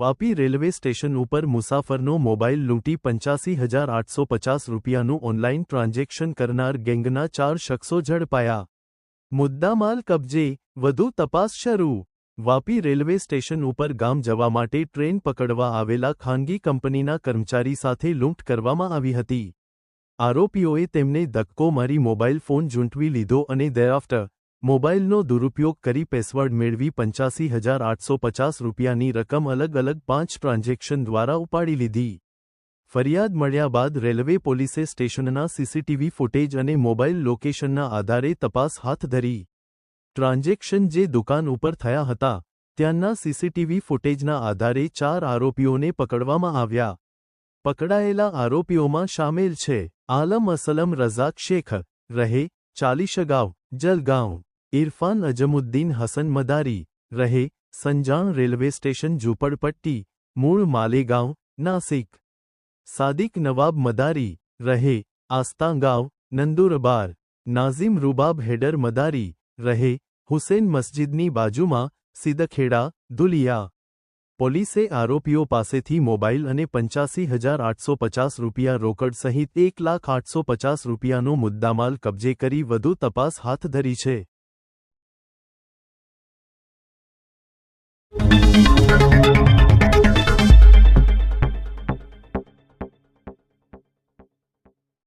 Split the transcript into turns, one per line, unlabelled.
Vapi railway station ઉપર મુસાફરનો mobile લૂંટી પંચ્યાસી હજાર આઠસો પચાસ રૂપિયાનું ઓનલાઈન ટ્રાન્ઝેક્શન કરનાર ગેંગના ચાર શખ્સો ઝડપાયા. મુદ્દામાલ કબજે, વધુ તપાસ શરૂ. વાપી રેલવે સ્ટેશન ઉપર ગામ જવા માટે ટ્રેન પકડવા આવેલા ખાનગી કંપનીના કર્મચારી સાથે લૂંટ કરવામાં આવી હતી. આરોપીઓએ તેમને ધક્કો મારી મોબાઈલ ફોન ઝૂંટવી લીધો અને thereafter મોબાઈલનો દુરુપયોગ કરી પેસવર્ડ મેળવી પંચ્યાસી હજાર આઠસો પચાસ રૂપિયાની રકમ અલગ અલગ પાંચ ટ્રાન્ઝેક્શન દ્વારા ઉપાડી લીધી. ફરિયાદ મળ્યા બાદ રેલવે પોલીસે સ્ટેશનના સીસીટીવી ફૂટેજ અને મોબાઈલ લોકેશનના આધારે તપાસ હાથ ધરી. ટ્રાન્ઝેક્શન જે દુકાન ઉપર થયા હતા, ત્યાંના સીસીટીવી ફૂટેજના આધારે ચાર આરોપીઓને પકડવામાં આવ્યા. પકડાયેલા આરોપીઓમાં સામેલ છે, આલમ અસલમ રઝાક શેખ, રહે ચાલીશગાંવ જલગાંવ. ઇરફાન અજમુદ્દીન હસન મદારી, રહે, સંજાણ રેલવે સ્ટેશન ઝૂંપડપટ્ટી, મૂળ માલેગાંવ, નાસિક. સાદિક નવાબ મદારી, રહે, આસ્તાંગાંવ, નંદુરબાર. નાઝિમ રૂબાબ હેડર મદારી, રહે, હુસેન મસ્જિદની બાજુમાં સિદખેડા દુલિયા. પોલીસે આરોપીઓ પાસેથી મોબાઈલ અને પંચ્યાસી હજાર આઠસો પચાસ રૂપિયા રોકડ સહિત એક લાખ આઠસો પચાસ રૂપિયાનો મુદ્દામાલ કબજે કરી વધુ તપાસ હાથ ધરી છે. Thank you.